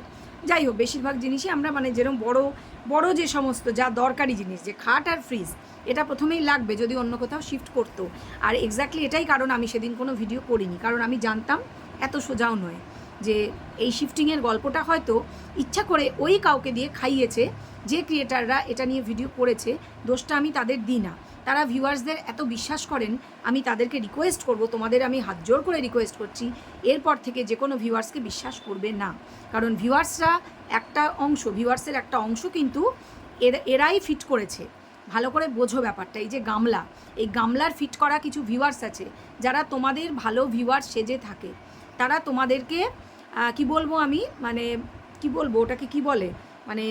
যাই হোক, বেশিরভাগ জিনিসই আমরা মানে যেরকম বড় বড় যে সমস্ত যা দরকারি জিনিস, যে খাট আর ফ্রিজ, এটা প্রথমেই লাগবে যদি অন্য কোথাও শিফট করতো। আর এক্স্যাক্টলি এটাই কারণ আমি সেদিন কোনো ভিডিও করিনি, কারণ আমি জানতাম এত সোজাও নয় যে এই শিফটিংয়ের গল্পটা হয়তো ইচ্ছা করে ওই কাউকে দিয়ে খাইয়েছে, যে ক্রিয়েটাররা এটা নিয়ে ভিডিও করেছে, দোষটা আমি তাদের দিই না। তারা ভিউয়ার্সদের এত বিশ্বাস করেন, আমি তাদেরকে রিকোয়েস্ট করব, তোমাদের আমি হাত জোর করে রিকোয়েস্ট করছি, এরপর থেকে যে কোনো ভিউয়ার্সকে বিশ্বাস করবে না। কারণ ভিউয়ার্সরা একটা অংশ ভিউয়ার্সের একটা অংশ কিন্তু এরা, এরাই ফিট করেছে। ভালো করে বোঝো ব্যাপারটা, এই যে গামলা, এই গামলার ফিট করা কিছু ভিউয়ার্স আছে, যারা তোমাদের ভালো ভিউয়ার্স সেজে থাকে, তারা তোমাদেরকে কি বলব আমি মানে কি বলব, ওটাকে কি বলে মানে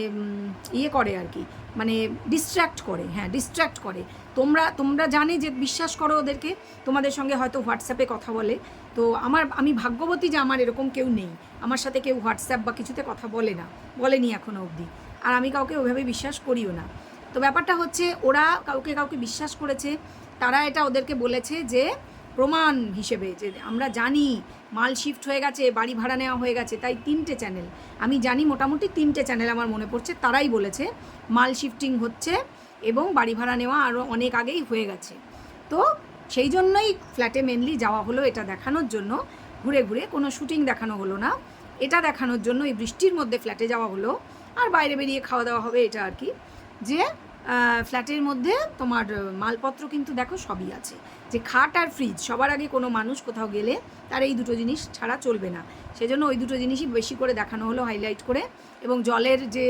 ইয়ে করে আর কি মানে ডিস্ট্র্যাক্ট করে হ্যাঁ ডিস্ট্র্যাক্ট করে। তোমরা তোমরা জানে যে বিশ্বাস করো ওদেরকে, তোমাদের সঙ্গে হয়তো হোয়াটসঅ্যাপে কথা বলে। তো আমার, আমি ভাগ্যবতী যে আমার এরকম কেউ নেই। আমার সাথে কেউ হোয়াটসঅ্যাপ বা কিছুতে কথা বলে না, বলেনি এখনও অবধি। আর আমি কাউকে ওইভাবে বিশ্বাস করিও না। তো ব্যাপারটা হচ্ছে, ওরা কাউকে কাউকে বিশ্বাস করেছে, তারা এটা ওদেরকে বলেছে যে প্রমাণ হিসেবে যে আমরা জানি মাল শিফট হয়ে গেছে, বাড়ি ভাড়া নেওয়া হয়ে গেছে, তাই তিনটে চ্যানেল আমি জানি মোটামুটি তিনটে চ্যানেল আমার মনে পড়ছে, তারাই বলেছে মাল শিফটিং হচ্ছে এবং বাড়ি ভাড়া নেওয়া আরও অনেক আগেই হয়ে গেছে। তো সেই জন্যই ফ্ল্যাটে মেনলি যাওয়া হলো এটা দেখানোর জন্য। ঘুরে ঘুরে কোনো শুটিং দেখানো হলো না। এটা দেখানোর জন্য এই বৃষ্টির মধ্যে ফ্ল্যাটে যাওয়া হলো। আর বাইরে বেরিয়ে খাওয়া দাওয়া হবে এটা আর কি। যে ফ্ল্যাটের মধ্যে তোমার মালপত্র কিন্তু দেখো সবই আছে। যে খাট আর ফ্রিজ সবার আগে কোনো মানুষ কোথাও গেলে তার এই দুটো জিনিস ছাড়া চলবে না। সেজন্য ওই দুটো জিনিসই বেশি করে দেখানো হলো হাইলাইট করে এবং জলের যে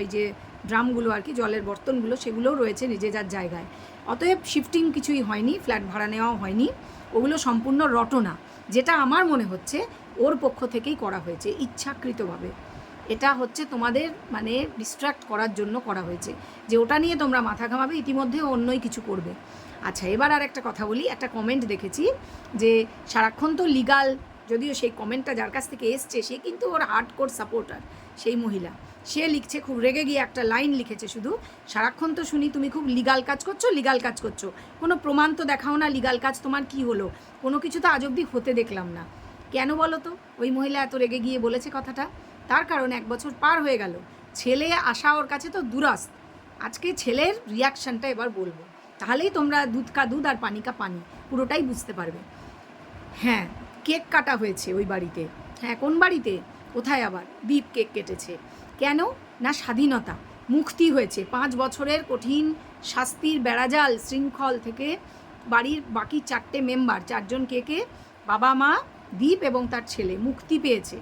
এই যে ড্রামগুলো আর কি, জলের বর্তনগুলো সেগুলোও রয়েছে নিজে যার জায়গায়। অতএব শিফটিং কিছুই হয়নি ফ্ল্যাট ভাড়া নেওয়াও হয়নি, ওগুলো সম্পূর্ণ রটনা, যেটা আমার মনে হচ্ছে ওর পক্ষ থেকেই করা হয়েছে, ইচ্ছাকৃতভাবে। এটা হচ্ছে তোমাদের মানে ডিস্ট্র্যাক্ট করার জন্য করা হয়েছে, যে ওটা নিয়ে তোমরা মাথা ঘামাবে, ইতিমধ্যে অন্যই কিছু করবে। আচ্ছা এবার আর একটা কথা বলি, একটা কমেন্ট দেখেছি যে সারাক্ষণ তো লিগাল যদিও সেই কমেন্টটা যার কাছ থেকে এসছে, সে কিন্তু ওর হার্ড কোর সাপোর্টার সেই মহিলা। সে লিখছে, খুব রেগে গিয়ে একটা লাইন লিখেছে শুধু, সারাক্ষণ তো শুনি তুমি খুব লিগাল কাজ করছ লিগাল কাজ করছ। কোনো প্রমাণ তো দেখাও না লিগাল কাজ তোমার কি হলো? কোনো কিছু তো আজ অবধি হতে দেখলাম না। কেন বলো তো? ওই মহিলা এত রেগে গিয়ে বলেছে কথাটা। তার কারণ এক বছর পার হয়ে গেল। ছেলে আসা ওর কাছে তো দুরাস আজকে ছেলের রিয়াকশনটা এবার বলব। তাহলেই তোমরা দুধ কা দুধ আর পানি কা পানি, পুরোটাই বুঝতে পারবে। হ্যাঁ কেক কাটা হয়েছে ওই বাড়িতে। হ্যাঁ কোন বাড়িতে? কোথায় আবার? দ্বীপ কেক কেটেছে। কেন? না স্বাধীনতা। মুক্তি হয়েছে। পাঁচ বছরের কঠিন শাস্তির বেড়াজাল শৃঙ্খল থেকে বাড়ির বাকি চারটে মেম্বার, চারজন কে কে বাবা মা দ্বীপ এবং তার ছেলে মুক্তি পেয়েছে।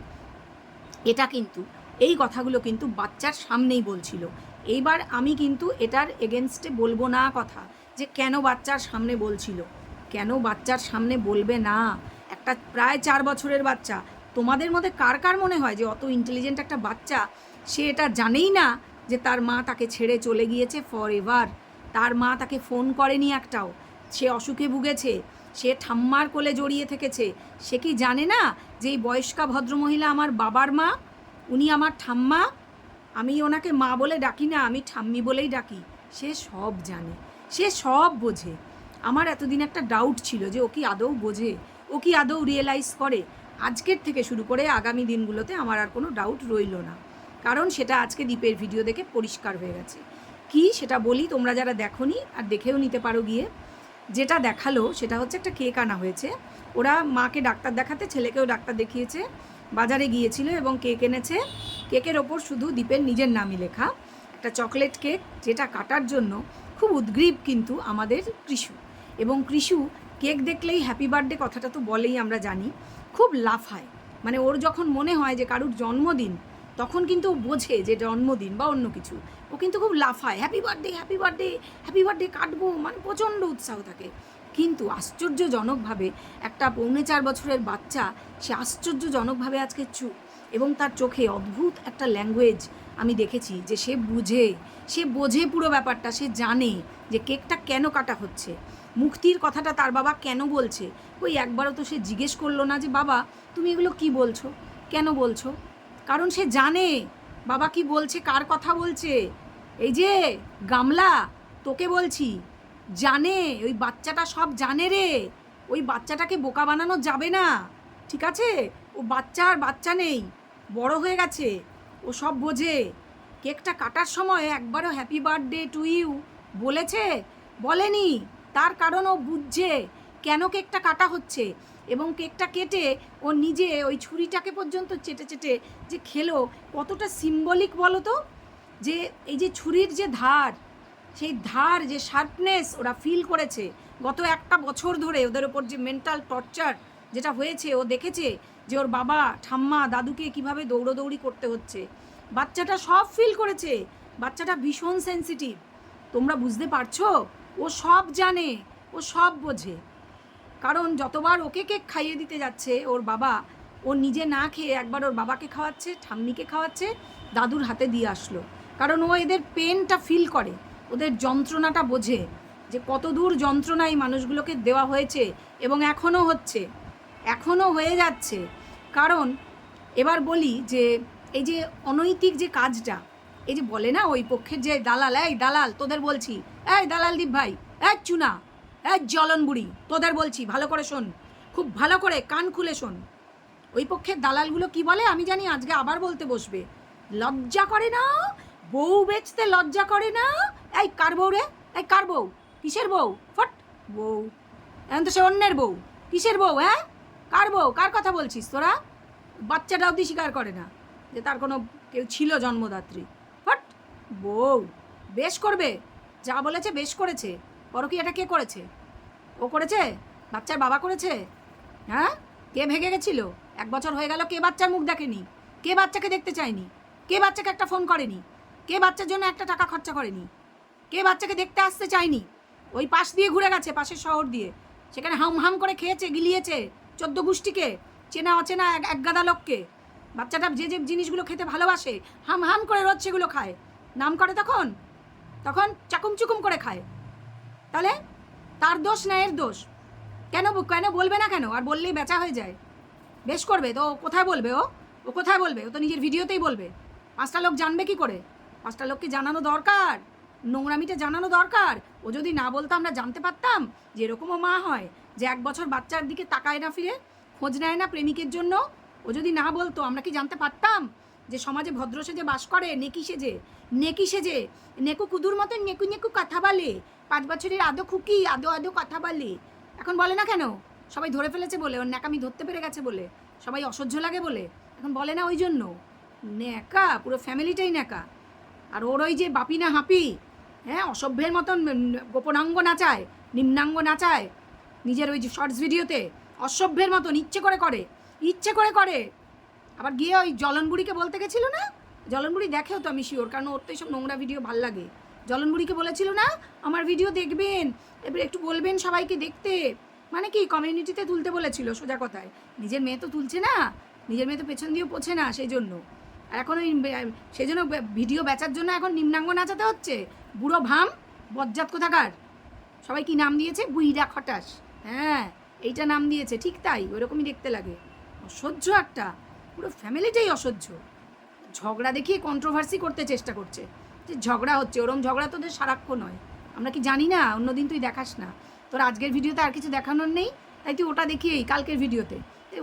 এটা কিন্তু, এই কথাগুলো কিন্তু বাচ্চার সামনেই বলছিল। এইবার আমি কিন্তু এটার এগেনস্টে বলব না কথা। যে কেন বাচ্চার সামনে বলছিল? কেন বাচ্চার সামনে বলবে না? একটা প্রায় চার বছরের বাচ্চা। তোমাদের মধ্যে কার কার মনে হয় যে অত ইন্টেলিজেন্ট একটা বাচ্চা? সে এটা জানেই না যে তার মা তাকে ছেড়ে চলে গিয়েছে ফর এভার তার মা তাকে ফোন করেনি একটাও। সে অসুখে ভুগেছে। সে ঠাম্মার কোলে জড়িয়ে থেকেছে। সে কি জানে না যে এই বয়স্কা ভদ্রমহিলা আমার বাবার মা? উনি আমার ঠাম্মা? আমি ওনাকে মা বলে ডাকি না, আমি ঠাম্মি বলেই ডাকি। সে সব জানে। সে সব বোঝে। আমার এতদিন একটা ডাউট ছিল যে ও কি আদৌ বোঝে? ও কি আদৌ রিয়েলাইজ করে? আজকের থেকে শুরু করে আগামী দিনগুলোতে আমার আর কোনো ডাউট রইল না। কারণ সেটা আজকে দ্বীপের ভিডিও দেখে পরিষ্কার হয়ে গেছে। কি সেটা বলি তোমরা যারা দেখোনি আর দেখেও নিতে পারো গিয়ে। যেটা দেখাল সেটা হচ্ছে একটা কেক আনা হয়েছে। ওরা মাকে ডাক্তার দেখাতে, ছেলেকেও ডাক্তার দেখিয়েছে। বাজারে গিয়েছিল এবং কেক এনেছে। কেকের ওপর শুধু দ্বীপের নিজের নামই লেখা। একটা চকলেট কেক যেটা কাটার জন্য খুব উদ্গ্রীব কিন্তু আমাদের কৃষু। এবং কৃষু কেক দেখলেই হ্যাপি বার্থডে কথাটা তো বলেই আমরা জানি, খুব লাফায় মানে ওর যখন মনে হয় যে কারুর জন্মদিন, তখন কিন্তু বোঝে যে জন্মদিন বা অন্য কিছু। ও কিন্তু খুব লাফায় happy birthday happy birthday happy birthday কাটবো। মানে প্রচণ্ড উৎসাহ থাকে কিন্তু আশ্চর্যজনকভাবে একটা পৌনে চার বছরের বাচ্চা, সে আশ্চর্যজনকভাবে আজকে চুপ এবং তার চোখে অদ্ভুত একটা ল্যাঙ্গুয়েজ আমি দেখেছি যে সে বুঝে, সে বোঝে পুরো ব্যাপারটা, সে জানে যে কেকটা কেন কাটা হচ্ছে। মুক্তির কথাটা তার বাবা কেন বলছে? ওই একবারও তো সে জিজ্ঞেস করল না যে, বাবা, তুমি এগুলো কি বলছো? কেন বলছো? কারণ সে জানে, বাবা কি বলছে? কার কথা বলছে? এই যে, গামলা, তোকে বলছি, জানে, ওই বাচ্চাটা সব জানে রে। ওই বাচ্চাটাকে বোকা বানানো যাবে না, ঠিক আছে? ও বাচ্চা আর বাচ্চা নেই, বড় হয়ে গেছে ও সব বোঝে। কেকটা কাটার সময় একবারও হ্যাপি বার্থডে টু ইউ। বলেছে? বলেনি। তার কারণ ও বুঝছে কেন কেকটা কাটা হচ্ছে এবং কেকটা কেটে ও নিজে ওই ছুরিটাকে পর্যন্ত চেটে চেটে যে খেলো, কতটা সিম্বলিক বলো তো? যে এই যে ছুরির যে ধার, সেই ধার, যে শার্পনেস ওরা ফিল করেছে। গত একটা বছর ধরে ওদের ওপর যে মেন্টাল টর্চার যেটা হয়েছে, ও দেখেছে যে ওর বাবা, ঠাম্মা, দাদুকে কীভাবে দৌড়োদৌড়ি করতে হচ্ছে। বাচ্চাটা সব ফিল করেছে। বাচ্চাটা ভীষণ সেন্সিটিভ তোমরা বুঝতে পারছ? ও সব জানে। ও সব বোঝে। কারণ যতবার ওকে কেক খাইয়ে দিতে যাচ্ছে, ওর বাবা, ও নিজে না খেয়ে একবার ওর বাবাকে খাওয়াচ্ছে, ঠাম্মিকে খাওয়াচ্ছে, দাদুর হাতে দিয়ে আসলো। কারণ ও এদের পেনটা ফিল করে। ওদের যন্ত্রণাটা বোঝে যে কত দূর যন্ত্রণা এই মানুষগুলোকে দেওয়া হয়েছে এবং এখনও হচ্ছে। এখনও হয়ে যাচ্ছে। কারণ এবার বলি যে এই যে অনৈতিক যে কাজটা, এই যে বলে না ওই পক্ষের যে দালাল, এই দালাল, তোদের বলছি, এই দালাল দীপ ভাই, এই চুনা, এই জলন বুড়ি, তোদের বলছি, ভালো করে শোন, খুব ভালো করে কান খুলে শোন। ওই পক্ষের দালালগুলো কি বলে আমি জানি, আজকে আবার বলতে বসবে। লজ্জা করে না? বউ বেচতে লজ্জা করে না? এই কার বউ রে? এই কার বউ? কিসের বউ? ফট, বউ। এখন তো সে অন্যের বউ। কিসের বউ হ্যাঁ? কার বউ? কার কথা বলছিস তোরা? বাচ্চাটা অবধি স্বীকার করে না যে তার কোনো কেউ ছিল জন্মদাত্রী। ফট! বউ, বেশ করবে। যা বলেছে বেশ করেছে। পরকীয়াটা কে করেছে? ও করেছে? বাচ্চার বাবা করেছে? হ্যাঁ? কে ভেঙে গেছিল? এক বছর হয়ে গেল, কে বাচ্চার মুখ দেখেনি? কে বাচ্চাকে দেখতে চায়নি? কে বাচ্চাকে একটা ফোন করেনি? কে বাচ্চার জন্য একটা টাকা খরচা করেনি? কে বাচ্চাকে দেখতে আসতে চায়নি? ওই পাশ দিয়ে ঘুরে গেছে, পাশের শহর দিয়ে। সেখানে হাম হাম করে খেয়েছে, গিলিয়েছে। চোদ্দ গোষ্ঠীকে, চেনা অচেনা এক গাদা লোককে। বাচ্চাটা যে যে জিনিসগুলো খেতে ভালোবাসে, হাম হাম করে রোজ সেগুলো খায়। নাম করে তখন? তখন চাকুম চুকুম করে খায়। তাহলে তার দোষ না এর দোষ। কেন কেন বলবে না কেন? আর বললেই বেচা হয়ে যায়। বেশ করবে, তো কোথায় বলবে ও? ও কোথায় বলবে? ও তো নিজের ভিডিওতেই বলবে। পাঁচটা লোক জানবে কি করে? পাঁচটা লোককে জানানো দরকার? নোংরামিটা জানানো দরকার। ও যদি না বলতো, আমরা জানতে পারতাম যে এরকমও মা হয়, যে এক বছর বাচ্চার দিকে তাকায় না ফিরে, খোঁজ নেয় না প্রেমিকের জন্য। ও যদি না বলতো, আমরা কি জানতে পারতাম যে সমাজে ভদ্র সেজে বাস করে, নেকি সেজে? নেকি সেজে? নেকু কুদুর মতন নেকু নেকু কথা বলে। পাঁচ বছরের আদো খুকি, আদো আদো কথা বলে। এখন বলে না কেন? সবাই ধরে ফেলেছে বলে, ওর ন্যাকামি ধরতে পেরে গেছে বলে। সবাই অসহ্য লাগে বলে। এখন বলে না ওই জন্য। ন্যাকা, পুরো ফ্যামিলিটাই ন্যাকা। আর ওর ওই যে বাপি না হাঁপি হ্যাঁ অসভ্যের মতন গোপনাঙ্গ নাচায়, নিম্নাঙ্গ নাচায়, নিজের ওই যে শর্টস ভিডিওতে অসভ্যের মতন, ইচ্ছে করে করে, ইচ্ছে করে করে। আবার গিয়ে ওই জলনবুড়িকে বলতে গেছিল না? জলনবুড়ি দেখেও তো আমি শিওর কারণ ওর তো এইসব নোংরা ভিডিও ভালো লাগে। জলনবুড়িকে বলেছিল না? আমার ভিডিও দেখবেন। এবার একটু বলবেন সবাইকে দেখতে। মানে কি কমিউনিটিতে তুলতে বলেছিল সোজা কথায়। নিজের মেয়ে তো তুলছে না। নিজের মেয়ে তো পেছন দিয়েও পোছে না, সেই জন্য। আর এখন ওই সেই জন্য ভিডিও বেচার জন্য এখন নিম্নাঙ্গ নাচাতে হচ্ছে। বুড়ো ভাম, বজ্জাত কোথাকার? সবাই কি নাম দিয়েছে? বুইরা খটাস। হ্যাঁ এইটা নাম দিয়েছে, ঠিক তাই ওরকমই দেখতে লাগে। অসহ্য একটা, পুরো ফ্যামিলিটাই অসহ্য। ঝগড়া দেখিয়ে কন্ট্রোভার্সি করতে চেষ্টা করছে। যে ঝগড়া হচ্ছে, ওরম ঝগড়া তোদের সারাক্ষণ নয়। আমরা কি জানি না, অন্যদিন তুই দেখাস না। তোর আজকের ভিডিওতে আর কিছু দেখানোর নেই, তাই তুই ওটা দেখিয়েই, কালকের ভিডিওতে।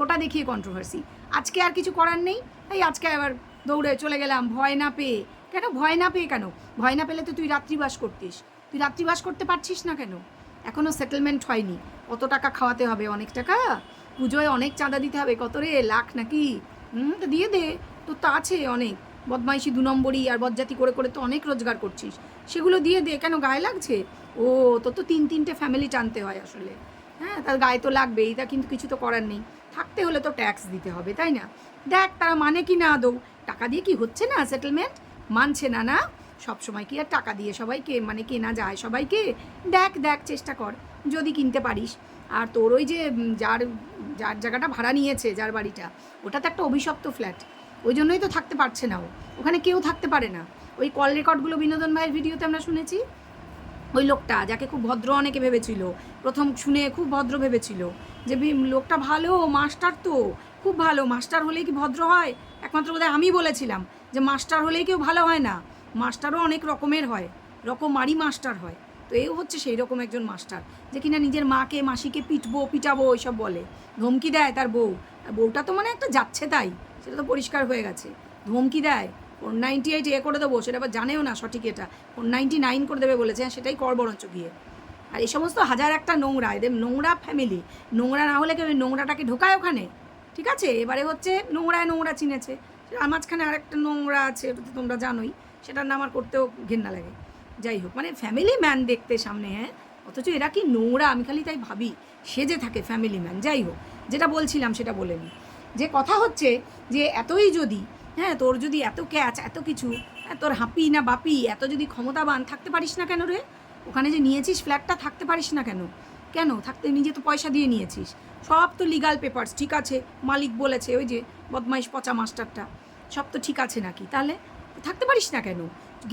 ওটা দেখিয়ে কন্ট্রোভার্সি আজকে আর কিছু করার নেই তাই আজকে আবার দৌড়ে চলে গেলাম, ভয় না পেয়ে। কেন? ভয় না পেয়ে কেন? ভয় না পেলে তো তুই রাত্রিবাস করতিস। তুই রাত্রিবাস করতে পারছিস না কেন? এখনও সেটেলমেন্ট হয়নি। কত টাকা খাওয়াতে হবে, অনেক টাকা? পুজোয় অনেক চাঁদা দিতে হবে, কত রে? লাখ নাকি? হুম, তো দিয়ে দে। তোর তো আছে অনেক। বদমাইশি দু নম্বরই আর বজ্জাতি করে করে তো অনেক রোজগার করছিস। সেগুলো দিয়ে দে। কেন গায়ে লাগছে? ও, তোর তো তিন তিনটে ফ্যামিলি টানতে হয় আসলে। হ্যাঁ তার গায়ে তো লাগবেই। তা কিন্তু কিছু তো করার নেই। থাকতে হলে তো ট্যাক্স দিতে হবে, তাই না? দেখ তারা মানে কি না আদৌ? টাকা দিয়ে কি হচ্ছে না সেটেলমেন্ট মানছে না না? সব সময় কি আর টাকা দিয়ে সবাইকে মানে কেনা যায় সবাইকে? দেখ দেখ, চেষ্টা কর, যদি কিনতে পারিস। আর তোর ওই যে যার যার জায়গাটা ভাড়া নিয়েছে, যার বাড়িটা, ওটা তো একটা অভিশপ্ত ফ্ল্যাট ওই জন্যই তো থাকতে পারছে না ও। ওখানে কেউ থাকতে পারে না। ওই কল রেকর্ডগুলো বিনোদন ভাইয়ের ভিডিওতে আমরা শুনেছি। ওই লোকটা, যাকে খুব ভদ্র অনেকে ভেবেছিল, প্রথম শুনে খুব ভদ্র ভেবেছিল, যে লোকটা ভালো, মাস্টার তো। খুব ভালো, মাস্টার হলেই কি ভদ্র হয়? একমাত্র বোধহয় আমি বলেছিলাম যে মাস্টার হলেই কেউ ভালো হয় না। মাস্টারও অনেক রকমের হয়, রকমারি মাস্টার হয়। তো এও হচ্ছে সেই রকম একজন মাস্টার যে কিনা নিজের মাকে, মাসিকে পিটবো, পিটাবো, ওইসব বলে। ধমকি দেয় তার বউ। বউটা তো মানে একটা যাচ্ছে তাই, সেটা তো পরিষ্কার হয়ে গেছে। ধমকি দেয়, ফোর নাইনটি এইট এ করে দেবো, সেটা আবার জানেও না সঠিক এটা। ফোর নাইনটি নাইন করে দেবে বলেছে হ্যাঁ সেটাই কর বরঞ্চ গিয়ে। আর এই সমস্ত হাজার একটা নোংরা, এদের নোংরা ফ্যামিলি নোংরা না হলে কেউ নোংরাটাকে ঢোকায় ওখানে? ঠিক আছে? এবারে হচ্ছে নোংরায় নোংরা চিনেছে। আর মাঝখানে আরেকটা নোংরা আছে ওটা তো তোমরা জানোই। সেটার নাম আর করতেও ঘেন্না লাগে। যাই হোক মানে ফ্যামিলি ম্যান দেখতে সামনে হ্যাঁ? অথচ এরা কি নোংরা? আমি খালি তাই ভাবি সেজে থাকে ফ্যামিলি ম্যান যাই হোক যেটা বলছিলাম সেটা বলে নিই যে কথা হচ্ছে যে এতই যদি হ্যাঁ তোর যদি এত ক্যাচ এত কিছু হ্যাঁ, তোর হাঁপি না বাপি এত যদি ক্ষমতাবান থাকতে পারিস না কেন রে? ওখানে যে নিয়েছিস ফ্ল্যাটটা থাকতে পারিস না কেন? কেন? থাকতে নিজে তো পয়সা দিয়ে নিয়েছিস। সব তো লিগাল পেপারস ঠিক আছে? মালিক বলেছে, ওই যে বদমাইশ পচা মাস্টারটা সব তো ঠিক আছে নাকি? তাহলে থাকতে পারিস না কেন?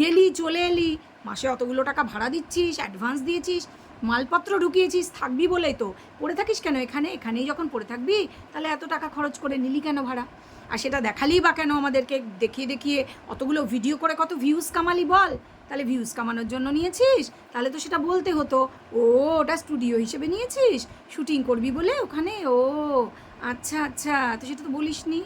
গেলি, চলে এলি, মাসে অতগুলো টাকা ভাড়া দিচ্ছিস অ্যাডভান্স দিয়েছিস, মালপত্র ঢুকিয়েছিস, থাকবি বলেই তো। পড়ে থাকিস কেন এখানে? এখানেই যখন পড়ে থাকবি, তাহলে এত টাকা খরচ করে নিলি কেন ভাড়া? আর সেটা দেখালেই বা কেন আমাদেরকে দেখিয়ে দেখিয়ে অতগুলো ভিডিও করে কত ভিউজ কামালি বল? তাহলে ভিউজ কামানোর জন্য নিয়েছিস? তাহলে তো সেটা বলতে হতো। ও, ওটা স্টুডিও হিসেবে নিয়েছিস? শুটিং করবি বলে ওখানে? ও আচ্ছা আচ্ছা তো সেটা তো বলিসনি।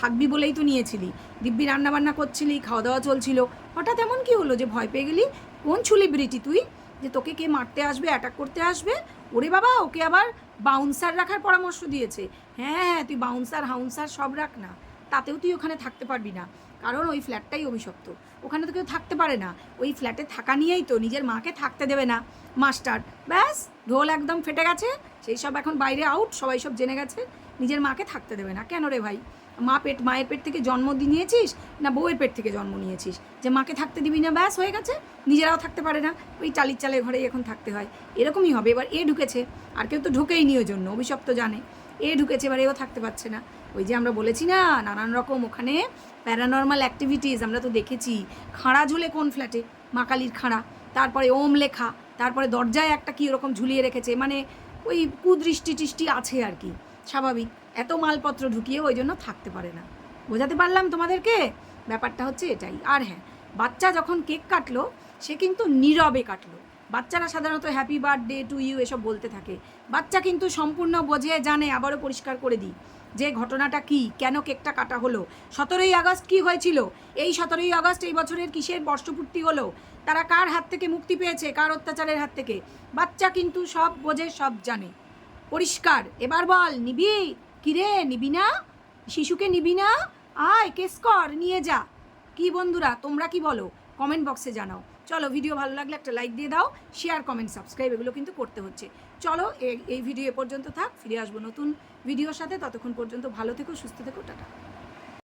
থাকবি বলেই তো নিয়েছিলি। দিব্যি রান্নাবান্না করছিলি খাওয়া দাওয়া চলছিল। হঠাৎ এমন কি হলো যে ভয় পেয়ে গেলি? কোন ছুলিব্রিটি তুই? যে তোকে কে মারতে আসবে অ্যাটাক করতে আসবে? ওরে বাবা, ওকে আবার বাউন্সার রাখার পরামর্শ দিয়েছে। হ্যাঁ হ্যাঁ তুই বাউন্সার হাউন্সার সব রাখ না। তাতেও তুই ওখানে থাকতে পারবি না। কারণ ওই ফ্ল্যাটটাই অভিশপ্ত। ওখানে তো কেউ থাকতে পারে না। ওই ফ্ল্যাটে থাকা নিয়েই তো নিজের মাকে থাকতে দেবে না। মাস্টার, ব্যাস, ঢোল একদম ফেটে গেছে। সেই সব এখন বাইরে আউট সবাই সব জেনে গেছে। নিজের মাকে থাকতে দেবে না। কেন রে ভাই? মা পেট, মায়ের পেট থেকে জন্ম নিয়েছিস না বউয়ের পেট থেকে জন্ম নিয়েছিস? যে মাকে থাকতে দিবি না, ব্যাস, হয়ে গেছে। নিজেরাও থাকতে পারে না। ওই চালির চালের ঘরেই এখন থাকতে হয়। এরকমই হবে। এবার এ ঢুকেছে। আর কেউ তো ঢুকেই নি ওই জন্য, অভিশপ্ত জানে। এ ঢুকেছে, এবার এও থাকতে পারছে না। ওই যে আমরা বলেছি না, নানান রকম ওখানে প্যারানর্মাল অ্যাক্টিভিটিস আমরা তো দেখেছি। খাঁড়া ঝুলে কোন ফ্ল্যাটে মা কালীর খাঁড়া। তারপরে ওম লেখা। তারপরে দরজায় একটা কি ওরকম ঝুলিয়ে রেখেছে। মানে ওই কুদৃষ্টি টিষ্টি আছে আর কি। স্বাভাবিক। এত মালপত্র ঢুকিয়ে ওই জন্য থাকতে পারে না। বোঝাতে পারলাম তোমাদেরকে? ব্যাপারটা হচ্ছে এটাই। আর হ্যাঁ বাচ্চা যখন কেক কাটলো, সে কিন্তু নীরবে কাটলো। বাচ্চারা সাধারণত হ্যাপি বার্থডে টু ইউ এসব বলতে থাকে। বাচ্চা কিন্তু সম্পূর্ণ বোঝে, জানে, আবারও পরিষ্কার করে দিই। যে ঘটনাটা কি, কেন কেকটা কাটা হলো, সতেরোই আগস্ট কি হয়েছিল, এই সতেরোই আগস্ট এই বছরের কিসের বর্ষপূর্তি হলো, তারা কার হাত থেকে মুক্তি পেয়েছে, কার অত্যাচারের হাত থেকে, বাচ্চা কিন্তু সব বোঝে, সব জানে। পরিষ্কার, এবার বল, নিবি? কিরে, নিবি না? শিশুকে নিবি না? আয়, কেস কর, নিয়ে যা। কি বন্ধুরা, তোমরা কি বলো? কমেন্ট বক্সে জানাও। চলো ভিডিও ভালো লাগলে একটা লাইক দিয়ে দাও শেয়ার কমেন্ট সাবস্ক্রাইব এগুলো কিন্তু করতে হচ্ছে। চলো এই- ভিডিও পর্যন্ত থাক, ফিরে আসব নতুন ভিডিওর সাথে। ততক্ষণ পর্যন্ত ভালো থেকো, সুস্থ থেকো, টাটা।